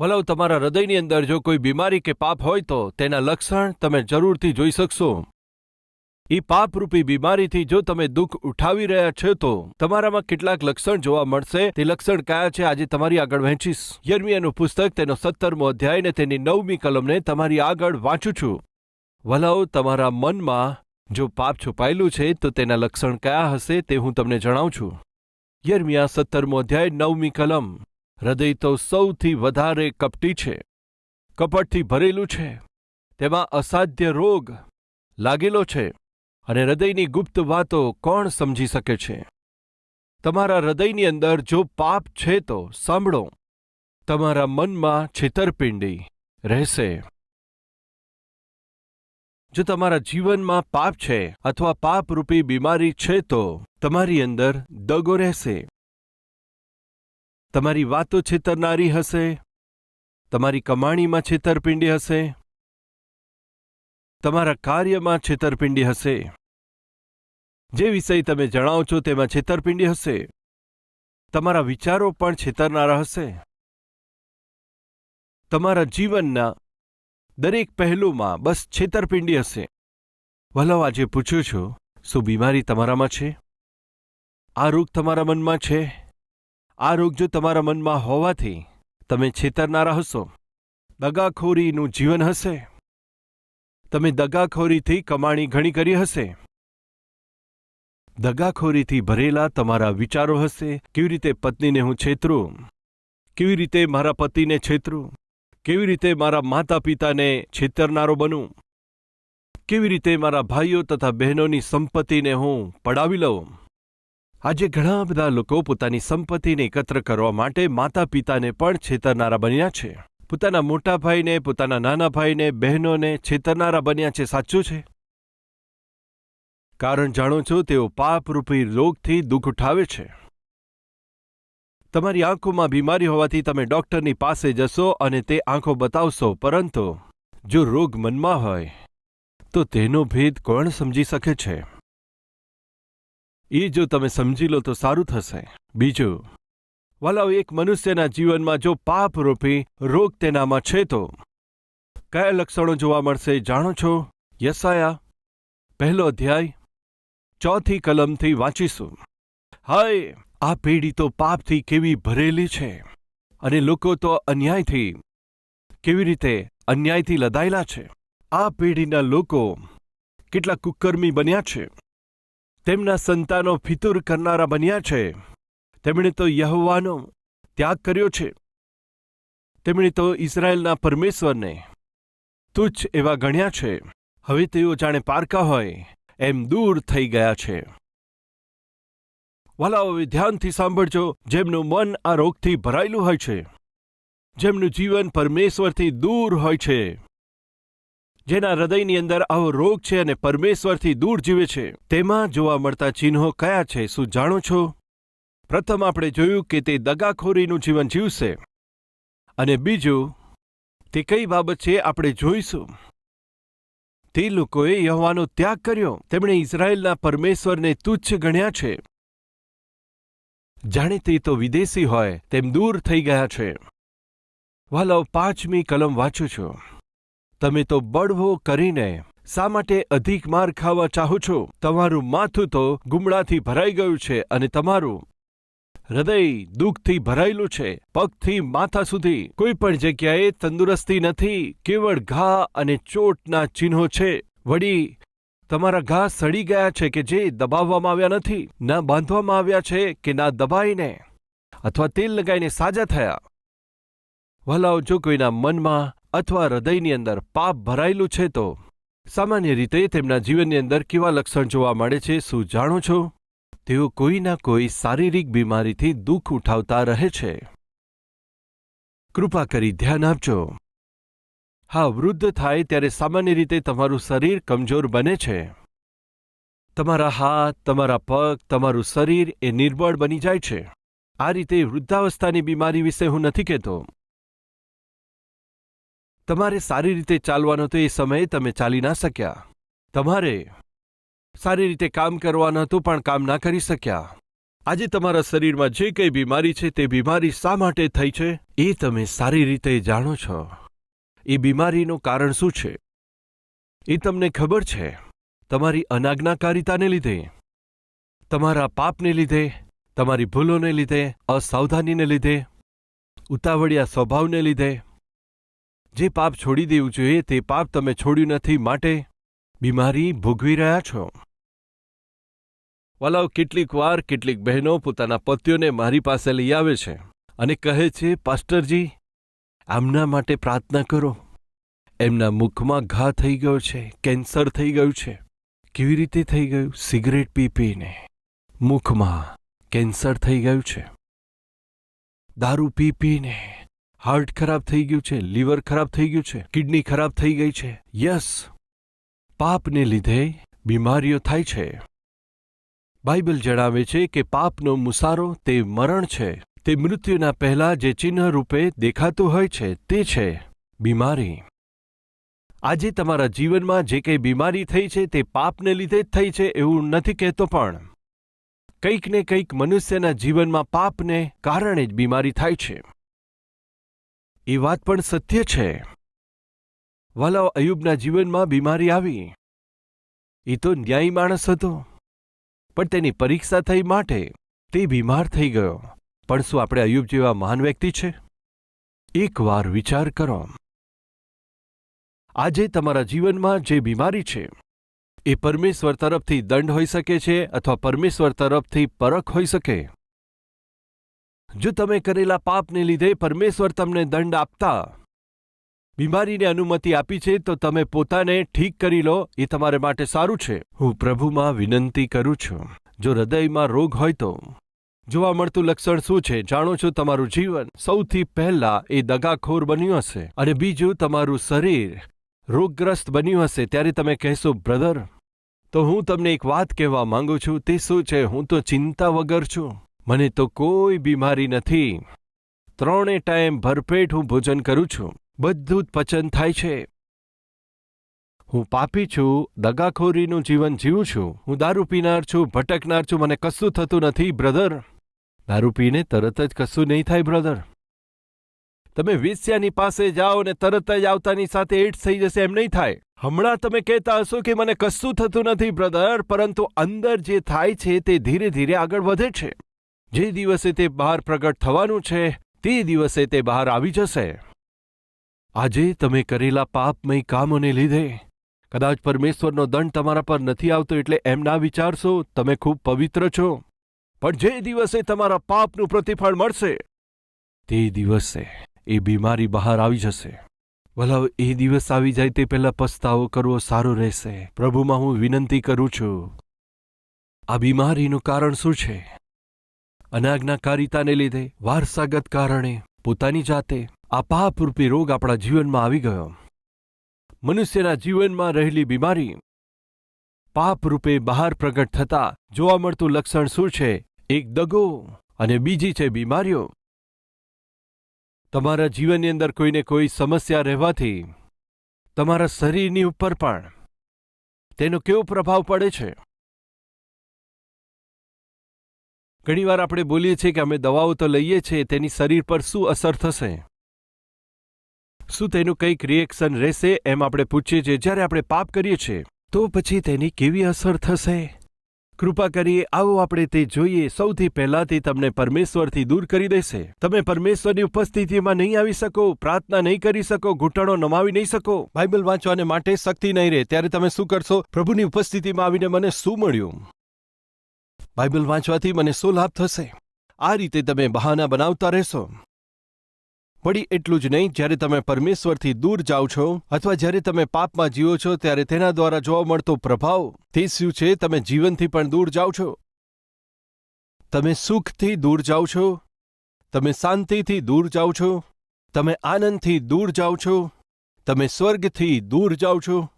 વલવ તમારા હૃદયની અંદર જો કોઈ બીમારી કે પાપ હોય તો તેના લક્ષણ તમે જરૂરથી જોઈ શકશો. એ પાપરૂપી બીમારીથી જો તમે દુઃખ ઉઠાવી રહ્યા છો તો તમારામાં કેટલાક લક્ષણ જોવા મળશે. તે લક્ષણ કયા છે આજે તમારી આગળ વહેંચીશ. યર્મિયાનું પુસ્તક તેનો સત્તરમો અધ્યાય ને તેની નવમી કલમને તમારી આગળ વાંચું છું. વલાઓ, તમારા મનમાં જો પાપ છુપાયેલું છે તો તેના લક્ષણ કયા હશે તે હું તમને જણાવું છું. યર્મિયા સત્તરમો અધ્યાય, નવમી કલમ. હૃદય તો સૌથી વધારે કપટી છે, કપટથી ભરેલું છે, તેમાં અસાધ્ય રોગ લાગેલો છે અને હૃદયની ગુપ્ત વાતો કોણ સમજી શકે છે? તમારા હૃદયની અંદર જો પાપ છે તો સાંભળો, તમારા મનમાં છેતરપિંડી રહેશે. જો તમારા જીવનમાં પાપ છે અથવા પાપરૂપી બીમારી છે તો તમારી અંદર દગો રહેશે. તમારી વાતો છેતરનારી હશે? તમારી કમાણીમાં છેતરપિંડી હશે? તમારા કાર્યમાં છેતરપિંડી હશે? જે વિષય તમે જણાવો છો તેમાં છેતરપિંડી હશે? તમારા વિચારો પણ છેતરનારા હશે? તમારા જીવનના દરેક પહેલુમાં બસ છેતરપિંડી હશે. વલો આજે પૂછું છું, શું બીમારી તમારામાં છે? આ રોગ તમારા મનમાં છે? આ રોગ જો તમારા મનમાં હોવાથી તમે છેતરનારા હશો. દગાખોરીનું જીવન હશે. તમે દગાખોરીથી કમાણી ઘણી કરી હશે. દગાખોરીથી ભરેલા તમારા વિચારો હશે. કેવી રીતે પત્નીને હું છેતરું? કેવી રીતે મારા પતિને છેતરું? કેવી રીતે મારા માતા પિતાને છેતરનારો બનું? કેવી રીતે મારા ભાઈઓ તથા બહેનોની સંપત્તિને હું પડાવી લઉં? આજે ઘણા બધા લોકો પોતાની સંપત્તિને એકત્ર કરવા માટે માતા પિતાને પણ છેતરનારા બન્યા છે. પોતાના મોટા ભાઈને, પોતાના નાના ભાઈને, બહેનોને છેતરનારા બન્યા છે, સાચું છે? કારણ જાણો છો, તેઓ પાપરૂપી રોગથી દુઃખ ઉઠાવે છે. તમારી આંખોમાં બીમારી હોવાથી તમે ડૉક્ટરની પાસે જશો અને તે આંખો બતાવશો, પરંતુ જો રોગ મનમાં હોય, તો તેનો ભેદ કોણ સમજી શકે છે? એ જો તમે સમજી લો તો સારું થશે. બીજું, વાલાઓ, એક મનુષ્યના જીવનમાં જો પાપરૂપી રોગ તેનામાં છે તો? કયા લક્ષણો જોવા મળશે જાણો છો? યસાયા પહેલો અધ્યાય, ચોથી કલમથી વાંચીશું. હાય, આ પેઢી તો પાપથી કેવી ભરેલી છે. અને લોકો તો અન્યાયથી, કેવી રીતે અન્યાયથી લદાયેલા છે. આ પેઢીના લોકો કેટલા કુકર્મી બન્યા છે. તેમના સંતાનો ફિતુર કરનારા બન્યા છે. તેમણે તો યહવાનો ત્યાગ કર્યો છે. તેમણે તો ઇઝરાયેલના પરમેશ્વરને તુચ્છ એવા ગણ્યા છે. હવે તેઓ જાણે પારકા હોય એમ દૂર થઈ ગયા છે. વાલાઓ ધ્યાનથી સાંભળજો, જેમનું મન આ રોગથી ભરાયેલું હોય છે. જેમનું જીવન પરમેશ્વરથી દૂર હોય છે. જેના હૃદયની અંદર આવો રોગ છે અને પરમેશ્વરથી દૂર જીવે છે. તેમાં જોવા મળતા ચિહ્નો કયા છે શું જાણો છો? પ્રથમ આપણે જોયું કે તે દગાખોરીનું જીવન જીવશે. અને બીજું, તે કઈ બાબત છે આપણે જોઈશું? તે લોકોએ યહોવાનો ત્યાગ કર્યો. તેમણે ઇઝરાયેલના પરમેશ્વરને તુચ્છ ગણ્યા છે. જાણે તે તો વિદેશી હોય, તેમ દૂર થઈ ગયા છે. વાલાઓ પાંચમી કલમ વાંચું છું. તમે તો બળવો કરીને શા માટે અધિક માર ખાવા ચાહો છો? તમારું માથું તો ગુમડાથી ભરાઈ ગયું છે અને તમારું હૃદય દુઃખથી ભરાયેલું છે. પગથી માથા સુધી કોઈ પણ જગ્યાએ તંદુરસ્તી નથી. કેવળ ઘા અને ચોટના ચિહ્નો છે. વળી તમારા ઘા સડી ગયા છે કે જે દબાવવામાં આવ્યા નથી? ના બાંધવામાં આવ્યા છે કે ના દબાઈને? અથવા તેલ લગાઈને સાજા થયા? વલાઓ જો કોઈના મનમાં અથવા હૃદયની અંદર પાપ ભરાયેલું છે તો સામાન્ય રીતે તેમના જીવનની અંદર કેવા લક્ષણ જોવા મળે છે, શું જાણો છો? તેઓ કોઈના કોઈ શારીરિક બીમારીથી દુઃખ ઉઠાવતા રહે છે. કૃપા કરી ધ્યાન આપજો. હા, વૃદ્ધ થાય ત્યારે સામાન્ય રીતે તમારું શરીર કમજોર બને છે. તમારા હાથ, તમારા પગ, તમારું શરીર એ નિર્બળ બની જાય છે. આ રીતે વૃદ્ધાવસ્થાની બીમારી વિશે હું નથી કહેતો. તમારે સારી રીતે ચાલવાનો તો એ સમયે તમે ચાલી ના શક્યા. તમારે સારી રીતે કામ કરવાનું હતું પણ કામ ના કરી શક્યા. આજે તમારા શરીરમાં જે કંઈ બીમારી છે તે બીમારી શા માટે થઈ છે એ તમે સારી રીતે જાણો છો. એ બીમારીનું કારણ શું છે? એ તમને ખબર છે. તમારી અનાજ્ઞાકારિતાને લીધે, તમારા પાપને લીધે, તમારી ભૂલોને લીધે, અસાવધાનીને લીધે, ઉતાવળિયા સ્વભાવને લીધે જે પાપ છોડી દેવું જોઈએ, તે પાપ તમે છોડ્યું નથી, માટે બીમારી ભોગવી રહ્યા છો. વલાવ કેટલીક વાર કેટલીક બહેનો પોતાના પતિઓને મારી પાસે લઈ આવે છે અને કહે છે, પાસ્ટરજી, આમના માટે પ્રાર્થના કરો. એમના મુખમાં ઘા થઈ ગયો છે, કેન્સર થઈ ગયું છે. કેવી રીતે થઈ ગયું? સિગરેટ પી પીને. મુખમાં કેન્સર થઈ ગયું છે. દારૂ પી પીને. હાર્ટ ખરાબ થઈ ગયું છે, લીવર ખરાબ થઈ ગયું છે, કિડની ખરાબ થઈ ગઈ છે. યસ, પાપને લીધે બીમારીઓ થાય છે. બાઇબલ જણાવે છે કે પાપનો મુસારો તે મરણ છે. તે મૃત્યુના પહેલા જે ચિહ્ન રૂપે દેખાતું હોય છે, તે છે બીમારી. આજે તમારા જીવનમાં જે કંઈ બીમારી થઈ છે, તે પાપને લીધે જ થઈ છે એવું નથી કહેતો પણ. કંઈક ને કંઈક મનુષ્યના જીવનમાં પાપને કારણે જ બીમારી થાય છે. એ વાત પણ સત્ય છે. વાલાઓ અયુબના જીવનમાં બીમારી આવી. એ તો ન્યાયી માણસ હતો. પણ તેની પરીક્ષા થઈ માટે તે બીમાર થઈ ગયો. પણ શું આપણે અયુબ જેવા મહાન વ્યક્તિ છે? એકવાર વિચાર કરો. આજે તમારા જીવનમાં જે બીમારી છે, એ પરમેશ્વર તરફથી દંડ હોઈ શકે છે અથવા પરમેશ્વર તરફથી પરખ હોઈ શકે? જો તમે કરેલા પાપને લીધે પરમેશ્વર તમને દંડ આપતા બીમારીને અનુમતિ આપી છે, તો તમે પોતાને ઠીક કરી લો, એ તમારે માટે સારું છે. હું પ્રભુમાં વિનંતી કરું છું. જો હૃદયમાં રોગ હોય તો જોવા મળતું લક્ષણ શું છે, જાણો છો તમારું જીવન? સૌથી પહેલા એ દગાખોર બન્યું હશે અને બીજું તમારું શરીર રોગગ્રસ્ત બન્યું હશે. ત્યારે તમે કહેશો, બ્રધર, તો હું તમને એક વાત કહેવા માંગુ છું. તે શું છે? હું તો ચિંતા વગર છું. મને તો કોઈ બીમારી નથી. ત્રણે ટાઈમ ભરપેટ હું ભોજન કરું છું. બધું જ પચન થાય છે. હું પાપી છું, દગાખોરીનું જીવન જીવું છું. હું દારૂ પીનાર છું, ભટકનાર છું, મને કશું થતું નથી, બ્રધર. દારૂ પીને તરત જ કશું નહીં થાય, બ્રધર. તમે વિસ્યાની પાસે જાઓ ને તરત જ આવતાની સાથે એડ્સ થઈ જશે, એમ નહીં થાય. હમણાં તમે કહેતા હશો કે મને કશું થતું નથી, બ્રધર, પરંતુ અંદર જે થાય છે તે ધીરે ધીરે આગળ વધે છે. જે દિવસે તે બહાર પ્રગટ થવાનું છે, તે દિવસે તે બહાર આવી જશે. આજે તમે કરેલા પાપમય કામોને લીધે, કદાચ પરમેશ્વરનો દંડ તમારા પર નથી આવતો એટલે એમ ના વિચારશો, તમે ખૂબ પવિત્ર છો. પણ જે દિવસે તમારા પાપનું પ્રતિફળ મળશે, તે દિવસે એ બીમારી બહાર આવી જશે. ભલાવ એ દિવસ આવી જાય તે પહેલા પસ્તાવો કરવો સારો રહેશે. પ્રભુમાં હું વિનંતી કરું છું, આ બીમારીનું કારણ શું છે? અનાજ્ઞાકારિતાને લીધે વારસાગત કારણે પોતાની જાતે આ પાપરૂપી રોગ આપણા જીવનમાં આવી ગયો. મનુષ્યના જીવનમાં રહેલી બીમારી પાપરૂપે બહાર પ્રગટ થતા જોવા મળતું લક્ષણ શું છે? એક દગો અને બીજી છે બીમારીઓ. તમારા જીવનની અંદર કોઈને કોઈ સમસ્યા રહેવાથી તમારા શરીરની ઉપર પણ તેનો કેવો પ્રભાવ પડે છે? ઘણીવાર આપણે બોલીએ છીએ કે અમે દવાઓ તો લઈએ છીએ, તેની શરીર પર શું અસર થશે? શું તેનું કંઈક રિએક્શન રહેશે એમ આપણે પૂછીએ છીએ. જ્યારે આપણે પાપ કરીએ છીએ, તો પછી તેની કેવી અસર થશે? કૃપા કરીએ, આવો આપણે તે જોઈએ. સૌથી પહેલાંથી તમને પરમેશ્વરથી દૂર કરી દેશે. તમે પરમેશ્વરની ઉપસ્થિતિમાં નહીં આવી શકો, પ્રાર્થના નહીં કરી શકો, ઘૂંટણો નમાવી નહીં શકો. બાઇબલ વાંચવાને માટે શક્તિ નહીં રહે. ત્યારે તમે શું કરશો? પ્રભુની ઉપસ્થિતિમાં આવીને મને શું મળ્યું? બાઇબલ વાંચવાથી મને શું લાભ થશે? આ રીતે તમે બહાના બનાવતા રહેશો. વળી એટલું જ નહીં, જ્યારે તમે પરમેશ્વરથી દૂર જાઓ છો, અથવા જ્યારે તમે પાપમાં જીવો છો, ત્યારે તેના દ્વારા જોવા મળતો પ્રભાવ તે શું છે, તમે જીવનથી પણ દૂર જાઓ છો? તમે સુખથી દૂર જાઓ છો? તમે શાંતિથી દૂર જાઓ છો? તમે આનંદથી દૂર જાઓ છો? તમે સ્વર્ગથી દૂર જાઓ છો?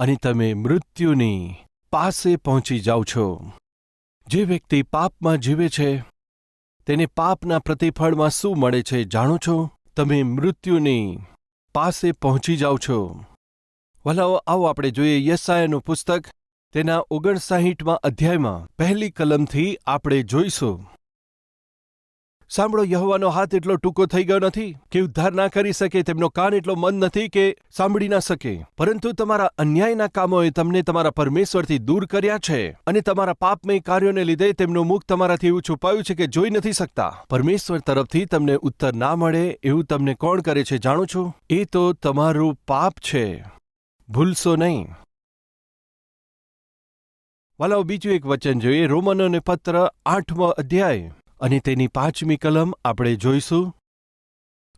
અને તમે મૃત્યુની પાસે પહોંચી જાઓ છો. જે વ્યક્તિ પાપમાં જીવે છે, તેને પાપના પ્રતિફળમાં શું મળે છે જાણો છો? તમે મૃત્યુની પાસે પહોંચી જાઓ છો. વલાઓ, આવો આપણે જોઈએ યસાયાનું પુસ્તક, તેના ઓગણસાહીઠમાં અધ્યાયમાં પહેલી કલમથી આપણે જોઈશું. સાંભળો, યહોવાનો હાથ એટલો ટૂંકો થઈ ગયો નથી કે ઉદ્ધાર ના કરી શકે, તેમનો કાન એટલો મન નથી કે સાંભળી ના શકે. પરંતુ તમારા અન્યાયના કામોએ તમને તમારા પરમેશ્વરથી દૂર કર્યા છે અને તમારા પાપમય કાર્યોને લીધે તેમનું મુખ તમારાથી એવું છુપાયું છે કે જોઈ નથી શકતા. પરમેશ્વર તરફથી તમને ઉત્તર ના મળે એવું તમને કોણ કરે છે જાણો છો? એ તો તમારું પાપ છે. ભૂલશો નહીં. વાલાઓ, બીજું એક વચન જોઈએ, રોમનોને પત્ર આઠમો અધ્યાય. અને તેની પાંચમી કલમ આપણે જોઈશું.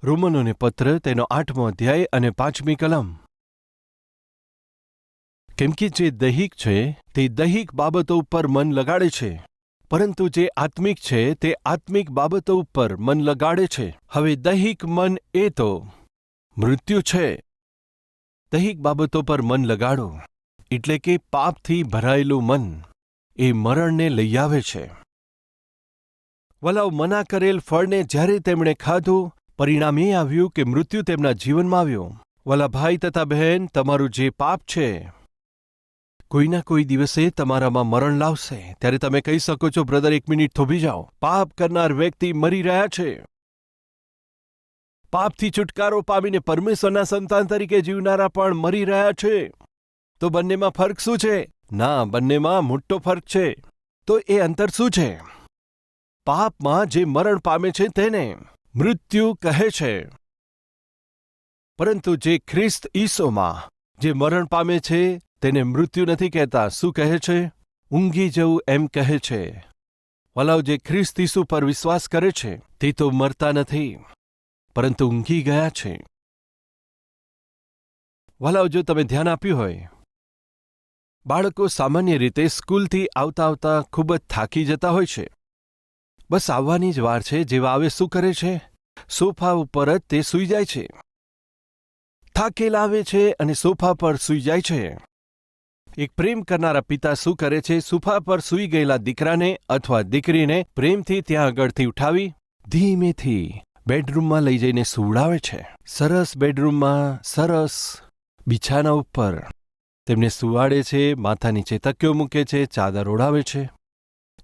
રોમનોને પત્ર, તેનો આઠમો અધ્યાય અને પાંચમી કલમ. કેમ કે જે દૈહિક છે, તે દૈહિક બાબતો ઉપર મન લગાડે છે. પરંતુ જે આત્મિક છે, તે આત્મિક બાબતો ઉપર મન લગાડે છે. હવે દૈહિક મન એ તો મૃત્યુ છે. દૈહિક બાબતો પર મન લગાડો. એટલે કે પાપથી ભરાયેલું મન એ મરણને લઈ આવે છે. વલાવ મના કરેલ ફળને જ્યારે તેમણે ખાધું, પરિણામ એ આવ્યું કે મૃત્યુ તેમના જીવનમાં આવ્યું. વલા ભાઈ તથા બહેન, તમારું જે પાપ છે, કોઈના કોઈ દિવસે તમારામાં મરણ લાવશે. ત્યારે તમે કહી શકો છો, બ્રધર, એક મિનિટ થોભી જાઓ. પાપ કરનાર વ્યક્તિ મરી રહ્યા છે. પાપથી છુટકારો પામીને પરમેશ્વરના સંતાન તરીકે જીવનારા પણ મરી રહ્યા છે. તો બંનેમાં ફર્ક શું છે? ના, બંનેમાં મોટો ફર્ક છે. તો એ અંતર શું છે? પાપમાં જે મરણ પામે છે તેને મૃત્યુ કહે છે. પરંતુ જે ખ્રિસ્ત ઈસોમાં જે મરણ પામે છે, તેને મૃત્યુ નથી કહેતા. શું કહે છે? ઊંઘી જવું એમ કહે છે. વલાવ જે ખ્રિસ્ત ઈસુ પર વિશ્વાસ કરે છે, તે તો મરતા નથી, પરંતુ ઊંઘી ગયા છે. વલાવ જો તમે ધ્યાન આપ્યું હોય, બાળકો સામાન્ય રીતે સ્કૂલથી આવતા આવતા ખૂબ જ થાકી જતા હોય છે. બસ આવવાની જ વાર છે, જેવા આવે શું કરે છે? સોફા ઉપર જ તે સૂઈ જાય છે. થાકેલા આવે છે અને સોફા પર સૂઈ જાય છે. એક પ્રેમ કરનારા પિતા શું કરે છે? સોફા પર સૂઈ ગયેલા દીકરાને અથવા દીકરીને પ્રેમથી ત્યાં આગળથી ઉઠાવી ધીમેથી બેડરૂમમાં લઈ જઈને સુવડાવે છે. સરસ બેડરૂમમાં, સરસ બિછાના ઉપર. તેમને સુવાડે છે માથા નીચે તક્યો મૂકે છે, ચાદર ઓઢાવે છે.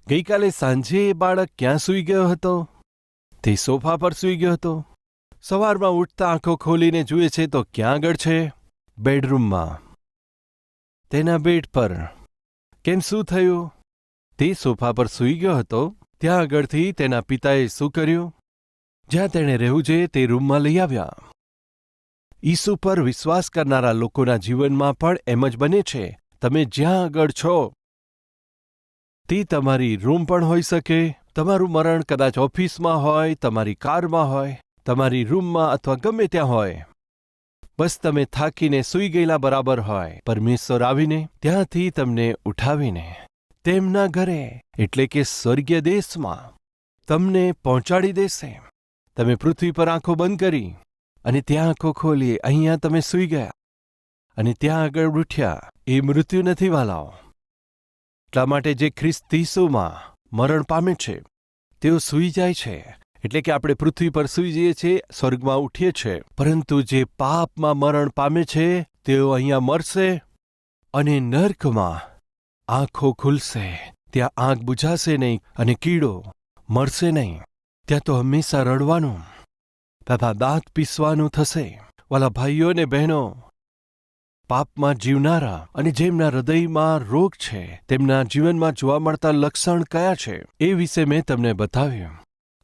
ગઈકાલે સાંજે એ બાળક ક્યાં સૂઈ ગયો હતો? તે સોફા પર સૂઈ ગયો હતો. સવારમાં ઉઠતા આંખો ખોલીને જુએ છે તો ક્યાં આગળ છે? બેડરૂમમાં. તેના બેડ પર. કેમ શું થયું? તે સોફા પર સૂઈ ગયો હતો. ત્યાં આગળથી તેના પિતાએ શું કર્યું? જ્યાં તેણે રહેવું જોઈએ તે રૂમમાં લઈ આવ્યા. ઈસુ પર વિશ્વાસ કરનારા લોકોના જીવનમાં પણ એમ જ બને છે. તમે જ્યાં આગળ છો તે તમારી રૂમ પણ હોઈ શકે, તમારું મરણ કદાચ ઓફિસમાં હોય, તમારી કારમાં હોય, તમારી રૂમમાં અથવા ગમે ત્યાં હોય. બસ તમે થાકીને સૂઈ ગયેલા બરાબર હોય, પરમેશ્વર આવીને ત્યાંથી તમને ઉઠાવીને તેમના ઘરે, એટલે કે સ્વર્ગીય દેશમાં, તમને પહોંચાડી દેશે. તમે પૃથ્વી પર આંખો બંધ કરી અને ત્યાં આંખો ખોલી, અહીંયા તમે સૂઈ ગયા અને ત્યાં આગળ ઉઠ્યા, એ મૃત્યુ નથી વાલાઓ. એટલા માટે જે ખ્રિસ્તીસુમાં મરણ પામે છે, તેઓ સૂઈ જાય છે, એટલે કે આપણે પૃથ્વી પર સૂઈ જઈએ છીએ, સ્વર્ગમાં ઉઠીએ છીએ પરંતુ જે પાપમાં મરણ પામે છે, તેઓ અહીંયા મરશે અને નર્કમાં આંખો ખુલશે. ત્યાં આંખ બુઝાશે નહીં અને કીડો મરશે નહીં. ત્યાં તો હંમેશા રડવાનું તથા દાંત પીસવાનું થશે. વાલા ભાઈઓ ને બહેનો પાપમાં જીવનારા અને જેમના હૃદયમાં રોગ છે, તેમના જીવનમાં જોવા મળતા લક્ષણ કયા છે, એ વિશે મેં તમને બતાવ્યું.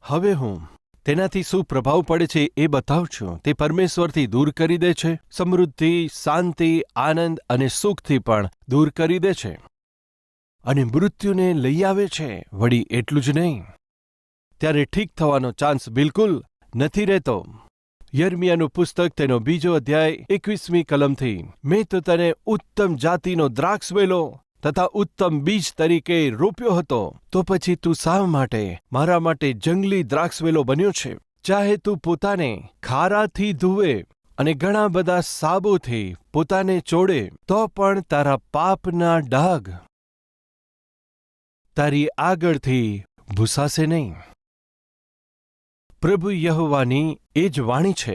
હવે હું તેનાથી શું પ્રભાવ પડે છે એ બતાવું છું. તે પરમેશ્વરથી દૂર કરી દે છે, સમૃદ્ધિ, શાંતિ, આનંદ અને સુખથી પણ દૂર કરી દે છે. અને મૃત્યુને લઈ આવે છે, વળી એટલું જ નહીં. ત્યારે ઠીક થવાનો ચાન્સ બિલકુલ નથી રહેતો. યર્મિયાનું પુસ્તક તેનો બીજો અધ્યાય એકવીસમી કલમથી. મેં તો તને ઉત્તમ જાતિનો દ્રાક્ષવેલો તથા ઉત્તમ બીજ તરીકે રોપ્યો હતો. તો પછી તું સાવ માટે મારા માટે જંગલી દ્રાક્ષવેલો બન્યો છે? ચાહે તું પોતાને ખારાથી ધુવે અને ઘણા બધા સાબુથી પોતાને ચોડે તો પણ તારા પાપના ડાઘ તારી આગળથી ભૂસાશે નહીં. પ્રભુ યહોવાની એ જ વાણી છે,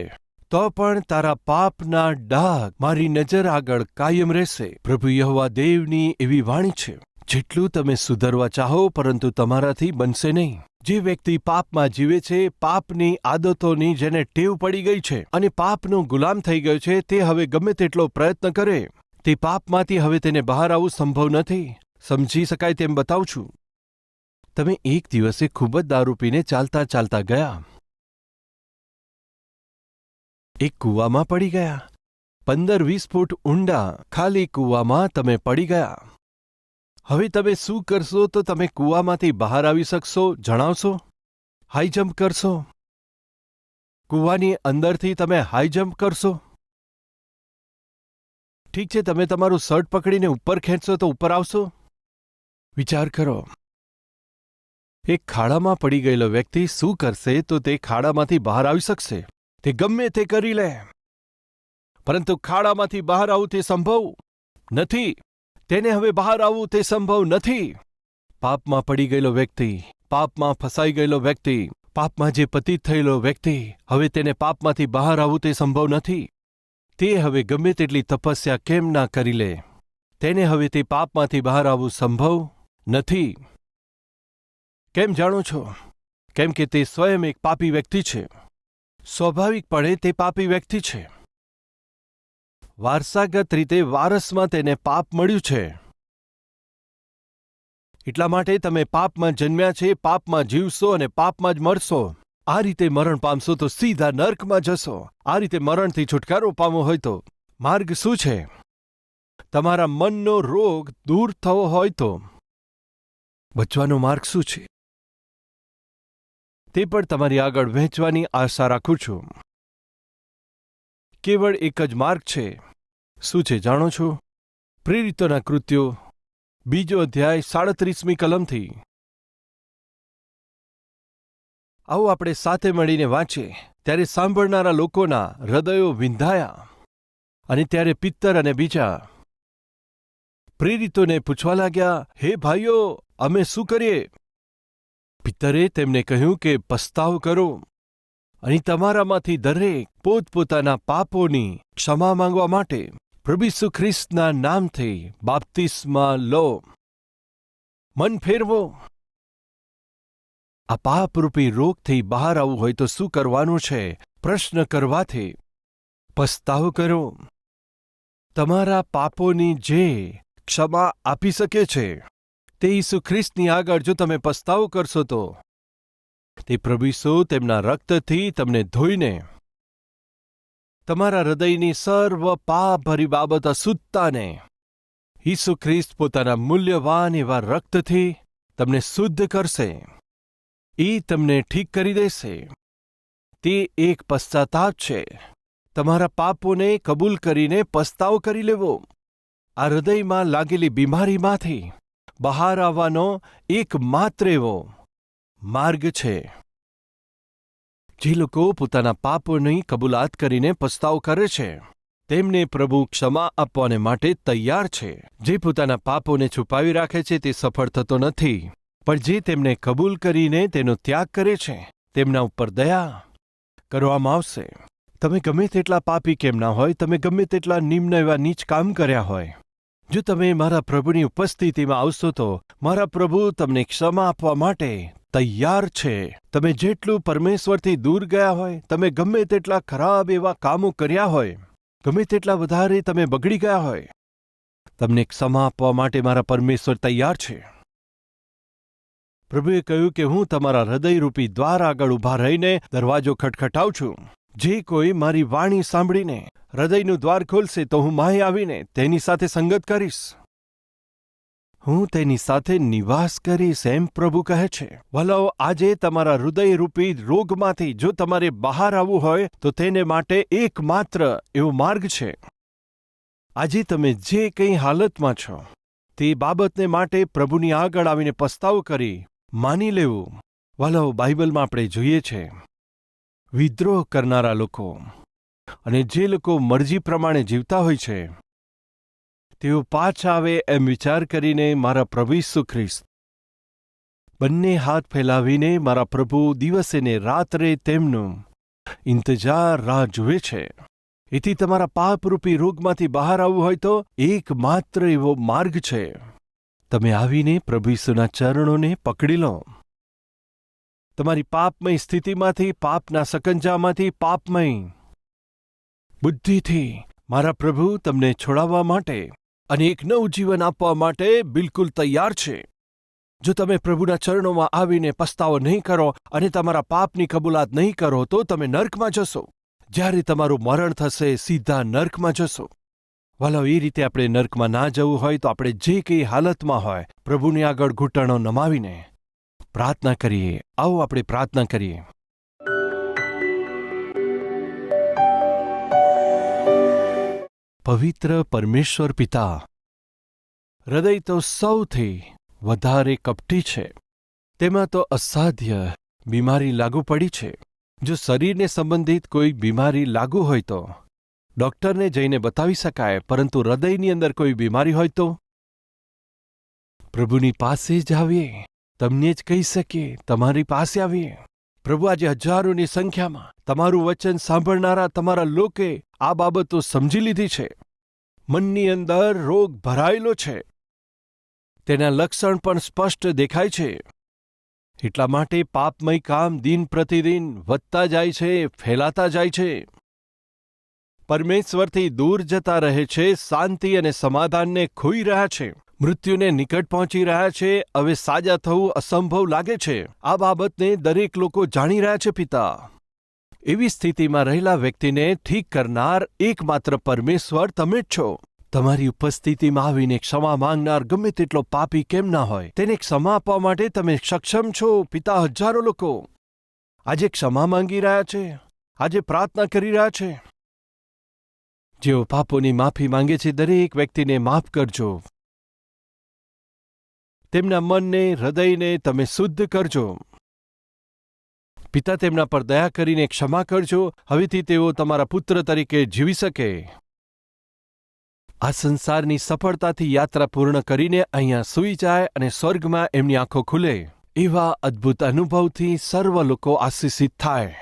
તો પણ તારા પાપના ડાઘ મારી નજર આગળ કાયમ રહેશે. પ્રભુ યહોવા દેવની એવી વાણી છે, જેટલું તમે સુધરવા ચાહો પરંતુ તમારાથી બનશે નહીં. જે વ્યક્તિ પાપમાં જીવે છે, પાપની આદતોની જેને ટેવ પડી ગઈ છે અને પાપનો ગુલામ થઈ ગયો છે, તે હવે ગમે તેટલો પ્રયત્ન કરે. તે પાપમાંથી હવે તેને બહાર આવવું સંભવ નથી. સમજી શકાય તેમ બતાવું છું. તમે એક દિવસે ખૂબ જ દારૂ પીને ચાલતા ચાલતા ગયા. એક કૂવામાં પડી ગયા. પંદર વીસ ફૂટ ઊંડા, ખાલી કૂવામાં તમે પડી ગયા. હવે તમે શું કરશો તો તમે કૂવામાંથી બહાર આવી શકશો, જણાવશો? હાઈ જમ્પ કરશો. કૂવાની અંદરથી તમે હાઈ જમ્પ કરશો. ઠીક છે, તમે તમારું શર્ટ પકડીને ઉપર ખેંચશો તો ઉપર આવશો. વિચાર કરો. એક ખાડામાં પડી ગયેલો વ્યક્તિ શું કરશે તો તે ખાડામાંથી બહાર આવી શકશે? તે ગમે તે કરી લે. પરંતુ ખાડામાંથી બહાર આવવું તે સંભવ નથી. તેને હવે બહાર આવવું તે સંભવ નથી. પાપમાં પડી ગયેલો વ્યક્તિ, પાપમાં ફસાઈ ગયેલો વ્યક્તિ, પાપમાં જે પતિત થયેલો વ્યક્તિ, હવે તેને પાપમાંથી બહાર આવવું તે સંભવ નથી. તે હવે ગમે તેટલી તપસ્યા કેમ ના કરી લે? તેને હવે તે પાપમાંથી બહાર આવવું સંભવ નથી. કેમ જાણો છો? કેમ કે તે સ્વયં એક પાપી વ્યક્તિ છે. સ્વાભાવિકપણે તે પાપી વ્યક્તિ છે. વારસાગત રીતે વારસમાં તેને પાપ મળ્યું છે. એટલા માટે તમે પાપમાં જન્મ્યા છે, પાપમાં જીવશો અને પાપમાં જ મરશો. આ રીતે મરણ પામશો તો સીધા નર્કમાં જશો. આ રીતે મરણથી છુટકારો પામવો હોય તો. માર્ગ શું છે? તમારા મનનો રોગ દૂર થવો હોય તો. બચવાનો માર્ગ શું છે? તે પણ તમારી આગળ વહેંચવાની આશા રાખું છું. કેવળ એક જ માર્ગ છે. શું છે જાણો છો? પ્રેરિતોના કૃત્યો. બીજો અધ્યાય સાડત્રીસમી કલમથી. આવો આપણે સાથે મળીને વાંચીએ. ત્યારે સાંભળનારા લોકોના હૃદયો વિંધાયા. અને ત્યારે પિત્તર અને બીજા. પ્રેરિતોને પૂછવા લાગ્યા, હે ભાઈઓ, અમે શું કરીએ? પિત્તરે તેમને કહ્યું કે, પસ્તાવ કરો અને તમારામાંથી દરેક પોતપોતાના પાપોની ક્ષમા માંગવા માટે પ્રભુ ઈસુ ખ્રિસ્તના નામથી બાપ્તિસ્મા લો. મન ફેરવો. આ પાપરૂપી રોગથી બહાર આવવું હોય તો શું કરવાનું છે? પ્રશ્ન કરવાથી પસ્તાવ કરો. તમારા પાપોની જે ક્ષમા આપી શકે છે તે ઈસુ ખ્રિસ્તની આગળ જો તમે પસ્તાવો કરશો તો તે પ્રભુ તેમના રક્તથી તમને ધોઈને તમારા હૃદયની સર્વ પાપભરી બાબત અશુદ્ધતાને ઈસુ ખ્રિસ્ત પોતાના મૂલ્યવાન એવા રક્તથી તમને શુદ્ધ કરશે. એ તમને ઠીક કરી દેશે. તે એક પશ્ચાતાપ છે. તમારા પાપોને કબૂલ કરીને પસ્તાવ કરી લેવો. આ હૃદયમાં લાગેલી બીમારીમાંથી બહાર આવવાનો એકમાત્ર એવો માર્ગ છે. જે લોકો પોતાના પાપોની કબૂલાત કરીને પસ્તાવ કરે છે, તેમને પ્રભુ ક્ષમા આપવાને માટે તૈયાર છે. જે પોતાના પાપોને છુપાવી રાખે છે, તે સફળ થતો નથી, પણ જે તેમને કબૂલ કરીને તેનો ત્યાગ કરે છે, તેમના ઉપર દયા કરવામાં આવશે. તમે ગમે તેટલા પાપી કેમ ના હોય, તમે ગમે તેટલા નિમ્ન એવા નીચ કામ કર્યા હોય જો તમે મારા પ્રભુની ઉપસ્થિતિમાં આવશો તો મારા પ્રભુ તમને ક્ષમા આપવા માટે તૈયાર છે. તમે જેટલું પરમેશ્વરથી દૂર ગયા હોય, તમે ગમે તેટલા ખરાબ એવા કામો કર્યા હોય, ગમે તેટલા વધારે તમે બગડી ગયા હોય, તમને ક્ષમા આપવા માટે મારા પરમેશ્વર તૈયાર છે. પ્રભુએ કહ્યું કે હું તમારા હૃદયરૂપી દ્વાર આગળ ઊભા રહીને દરવાજો ખટખટાવું છું. જે કોઈ મારી વાણી સાંભળીને હૃદયનું દ્વાર ખોલશે તો હું માહી આવીને તેની સાથે સંગત કરીશ. હું તેની સાથે નિવાસ કરીશ એમ પ્રભુ કહે છે. વલાઓ આજે તમારા હૃદયરૂપી રોગમાંથી જો તમારે બહાર આવવું હોય, તો તેને માટે એકમાત્ર એવો માર્ગ છે. આજે તમે જે કંઈ હાલતમાં છો, તે બાબતને માટે પ્રભુની આગળ આવીને પસ્તાવો કરી માની લેવું. વાલાઓ બાઇબલમાં આપણે જોઈએ છે વિદ્રોહ કરનારા લોકો અને જે લોકો મરજી પ્રમાણે જીવતા હોય છે, તેઓ પાછા આવે એમ વિચાર કરીને મારા પ્રભુ ઈસુ ખ્રિસ્ત. બંને હાથ ફેલાવીને મારા પ્રભુ દિવસે ને રાત્રે તેમનું ઇંતજાર રાહ જુએ છે. એથી તમારા પાપરૂપી રોગમાંથી બહાર આવવું હોય તો એકમાત્ર એવો માર્ગ છે. તમે આવીને પ્રભુ ઈસુના ચરણોને પકડી લો. તમારી પાપમય સ્થિતિમાંથી, પાપના સકંજામાંથી પાપમય. બુદ્ધિથી મારા પ્રભુ તમને છોડાવવા માટે અને એક નવું જીવન આપવા માટે બિલકુલ તૈયાર છે. જો તમે પ્રભુના ચરણોમાં આવીને પસ્તાવો નહીં કરો અને તમારા પાપની કબૂલાત નહીં કરો, તો તમે નર્કમાં જશો. જ્યારે તમારું મરણ થશે, સીધા નર્કમાં જશો. વાલો, એ રીતે આપણે નર્કમાં ના જવું હોય તો આપણે જે કંઈ હાલતમાં હોય, પ્રભુની આગળ ઘૂંટણો નમાવીને પ્રાર્થના કરીએ. આવો આપણે પ્રાર્થના કરીએ. પવિત્ર પરમેશ્વર પિતા, હૃદય તો સૌથી વધારે કપટી છે. તેમાં તો અસાધ્ય બીમારી લાગુ પડી છે. જો શરીરને સંબંધિત કોઈ બીમારી લાગુ હોય તો ડોક્ટરને જઈને બતાવી શકાય, પરંતુ હૃદયની અંદર કોઈ બીમારી હોય તો? પ્રભુની પાસે જ આવીએ. તમને જ કહી શકીએ, તમારી પાસે આવીએ. પ્રભુ, આજે હજારોની સંખ્યામાં તમારું વચન સાંભળનારા તમારા લોકે આ બાબતો સમજી લીધી છે. મનની અંદર રોગ ભરાયેલો છે. તેના લક્ષણ પણ સ્પષ્ટ દેખાય છે. એટલા માટે પાપમય કામ દિન પ્રતિદિન વધતા જાય છે, ફેલાતા જાય છે. પરમેશ્વરથી દૂર જતા રહે છે, શાંતિ અને સમાધાનને ખોઈ રહ્યા છે. મૃત્યુને નિકટ પહોંચી રહ્યા છે, હવે સાજા થવું અસંભવ લાગે છે. આ બાબતને દરેક લોકો જાણી રહ્યા છે, પિતા. એવી સ્થિતિમાં રહેલા વ્યક્તિને ઠીક કરનાર એકમાત્ર પરમેશ્વર તમે જ છો. તમારી ઉપસ્થિતિમાં આવીને ક્ષમા માંગનાર ગમે તેટલો પાપી કેમ ના હોય, તેને ક્ષમા આપવા માટે તમે સક્ષમ છો, પિતા, હજારો લોકો. આજે ક્ષમા માંગી રહ્યા છે. આજે પ્રાર્થના કરી રહ્યા છે. જેઓ પાપોની માફી માંગે છે, દરેક વ્યક્તિને માફ કરજો. તેમના મનને, હૃદયને તમે શુદ્ધ કરજો. પિતા તેમના પર દયા કરીને ક્ષમા કરજો. હવેથી તેઓ તમારા પુત્ર તરીકે જીવી શકે. આ સંસારની સફળતાથી યાત્રા પૂર્ણ કરીને અહીંયા સૂઈ જાય અને સ્વર્ગમાં એમની આંખો ખુલે. એવા અદ્ભુત અનુભવથી સર્વ લોકો આશીષિત થાય.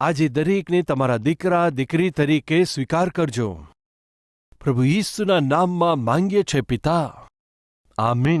આજે દરેકને તમારા દીકરા, દીકરી તરીકે સ્વીકાર કરજો. પ્રભુ ઈસુના નામમાં માંગીએ છે પિતા. આમીન.